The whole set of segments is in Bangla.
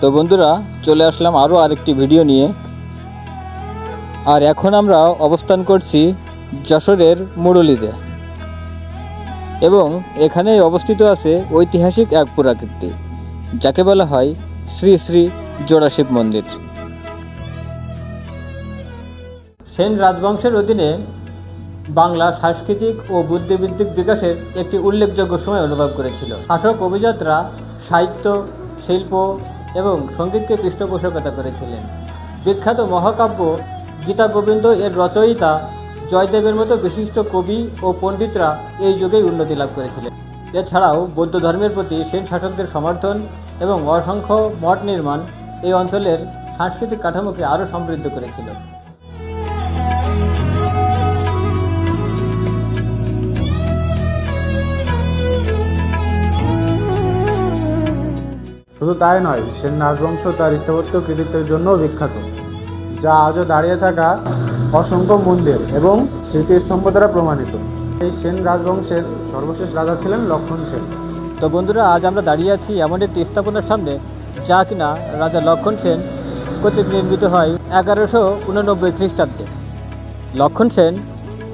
তো বন্ধুরা, চলে আসলাম আরও আরেকটি ভিডিও নিয়ে। আর এখন আমরা অবস্থান করছি যশোরের মুরলীতে। এবং এখানেই অবস্থিত আছে ঐতিহাসিক এক পুরাকীর্তি, যাকে বলা হয় শ্রী শ্রী জোড়াশিব মন্দির। সেন রাজবংশের অধীনে বাংলা সাংস্কৃতিক ও বুদ্ধিবৃত্তিক বিকাশের একটি উল্লেখযোগ্য সময় অনুভব করেছিল। শাসক অভিজাতরা সাহিত্য, শিল্প এবং সঙ্গীতকে পৃষ্ঠপোষকতা করেছিলেন। বিখ্যাত মহাকাব্য গীতা গোবিন্দ এর রচয়িতা জয়দেবের মতো বিশিষ্ট কবি ও পণ্ডিতরা এই যুগেই উন্নতি লাভ করেছিলেন। এছাড়াও বৌদ্ধ ধর্মের প্রতি সেন শাসকদের সমর্থন এবং অসংখ্য মঠ নির্মাণ এই অঞ্চলের সাংস্কৃতিক কাঠামোকে আরও সমৃদ্ধ করেছিল। শুধু তাই নয়, সেন রাজবংশ তার স্থাপত্য কৃতিত্বের জন্য বিখ্যাত, যা আজও দাঁড়িয়ে থাকা অসংখ্য মন্দির এবং স্মৃতিস্তম্ভ দ্বারা প্রমাণিত। এই সেন রাজবংশের সর্বশেষ রাজা ছিলেন লক্ষণ সেন। তো বন্ধুরা, আজ আমরা দাঁড়িয়ে আছি এমন একটি স্থাপনার সামনে, যা কিনা রাজা লক্ষণ সেন কর্তৃক নির্মিত হয় এগারোশো উননব্বই খ্রিস্টাব্দে। লক্ষণ সেন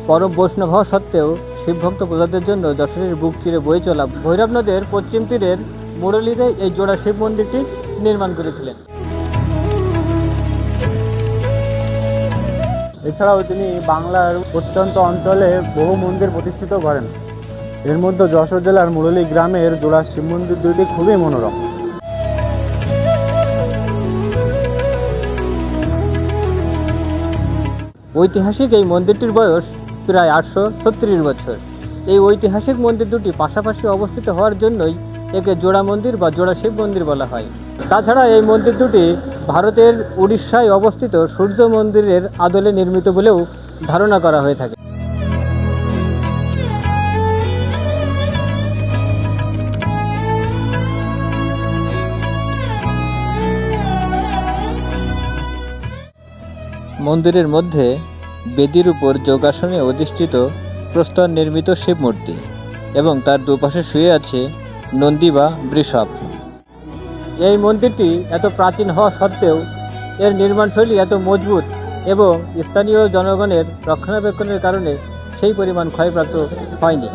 পরম বৈষ্ণব হওয়া সত্ত্বেও শিবভক্ত প্রজাদের জন্য যশোরের বুক চিরে বয়ে চলা ভৈরব নদের পশ্চিম তীরের মুরলীতে এই জোড়া শিব মন্দিরটি নির্মাণ করেছিলেন। এছাড়াও তিনি বাংলার প্রত্যন্ত অঞ্চলে বহু মন্দির প্রতিষ্ঠিত করেন। এর মধ্যে যশোর জেলার মুরলী গ্রামের জোড়া শিব মন্দির দুইটি খুবই মনোরম। ঐতিহাসিক এই মন্দিরটির বয়স প্রায় আটশো ছত্রিশ বছর। এই ঐতিহাসিক মন্দির দুটি পাশাপাশি অবস্থিত হওয়ার জন্যই একে জোড়া মন্দির বা জোড়া শিব মন্দির বলা হয়। তাছাড়া এই মন্দির দুটি ভারতের উড়িষ্যায় অবস্থিত সূর্য মন্দিরের আদলে নির্মিত বলেও ধারণা করা হয়ে থাকে। মন্দিরের মধ্যে বেদির উপর যোগাসনে অধিষ্ঠিত প্রস্তর নির্মিত শিব মূর্তি এবং তার দুপাশে শুয়ে আছে নন্দী বা বৃষভ। এই মন্দিরটি এত প্রাচীন হওয়া সত্ত্বেও এর নির্মাণশৈলী এত মজবুত এবং স্থানীয় জনগণের রক্ষণাবেক্ষণের কারণে সেই পরিমাণ ক্ষয়প্রাপ্ত হয়নি।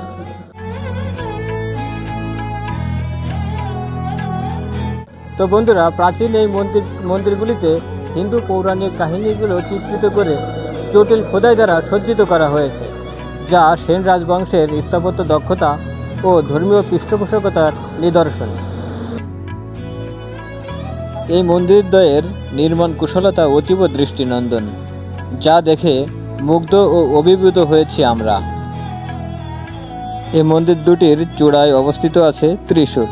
তো বন্ধুরা, প্রাচীন এই মন্দির মন্দিরগুলিতে হিন্দু পৌরাণিক কাহিনীগুলো চিত্রিত করে জটিল খোদাই দ্বারা সজ্জিত করা হয়েছে, যা সেন রাজবংশের স্থাপত্য দক্ষতা ও ধর্মীয় পৃষ্ঠপোষকতার নিদর্শন। এই মন্দিরদ্বয়ের নির্মাণ কুশলতা অতীব দৃষ্টিনন্দন, যা দেখে মুগ্ধ ও অভিভূত হয়েছি আমরা। এই মন্দির দুটির চূড়ায় অবস্থিত আছে ত্রিশূল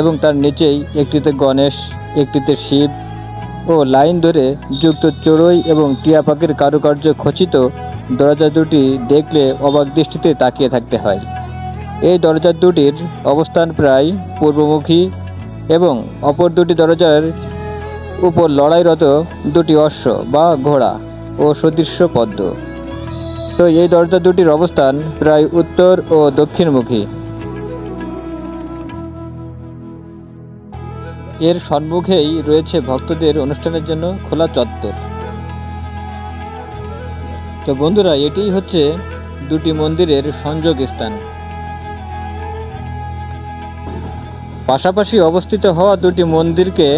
এবং তার নিচেই একটিতে গণেশ, একটিতে শিব ও লাইন ধরে যুক্ত চড়ুই এবং টিয়া পাখির কারুকার্য খচিত দরজা দুটি দেখলে অবাক দৃষ্টিতে তাকিয়ে থাকতে হয়। এই দরজা দুটির অবস্থান প্রায় পূর্বমুখী এবং অপর দুটি দরজার উপর লড়াইরত দুটি অশ্ব বা ঘোড়া ও সদৃশ্য পদ্ম। তো এই দরজা দুটির অবস্থান প্রায় উত্তর ও দক্ষিণমুখী। এর সম্মুখেই রয়েছে ভক্তদের অনুষ্ঠানের জন্য খোলা চত্বর। তো বন্ধুরা, এটিই হচ্ছে দুটি মন্দিরের সংযোগ স্থান। পাশাপাশি অবস্থিত হওয়া দুটি মন্দিরকে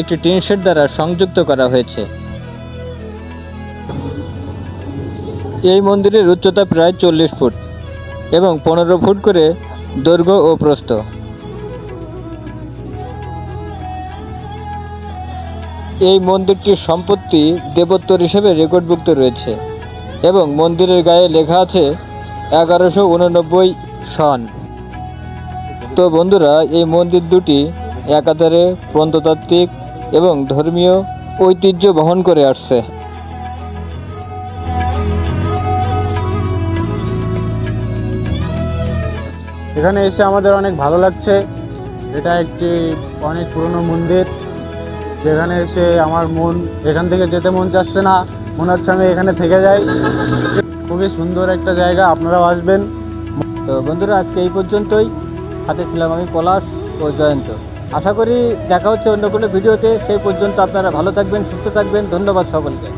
একটি টিন শেড দ্বারা সংযুক্ত করা হয়েছে। এই মন্দিরের উচ্চতা প্রায় চল্লিশ ফুট এবং পনেরো ফুট করে দৈর্ঘ্য ও প্রস্থ। এই মন্দিরটির সম্পত্তি দেবোত্তর হিসেবে রেকর্ডভুক্ত রয়েছে এবং মন্দিরের গায়ে লেখা আছে এগারোশো উননব্বই সন। তো বন্ধুরা, এই মন্দির দুটি একাধারে প্রন্ততাত্ত্বিক এবং ধর্মীয় ঐতিহ্য বহন করে আসছে। এখানে এসে আমাদের অনেক ভালো লাগছে। এটা একটি অনেক পুরনো মন্দির। যেখানে এসে আমার মন, এখান থেকে যেতে মন চাচ্ছে না, মনে হচ্ছে আমি এখানে থেকে যাই। খুবই সুন্দর একটা জায়গা, আপনারাও আসবেন। তো বন্ধুরা, আজকে এই পর্যন্তই। হাতে ছিলাম আমি পলাশ ও জয়ন্ত। আশা করি দেখা হচ্ছে অন্য কোনো ভিডিওতে। সেই পর্যন্ত আপনারা ভালো থাকবেন, সুস্থ থাকবেন। ধন্যবাদ সকলকে।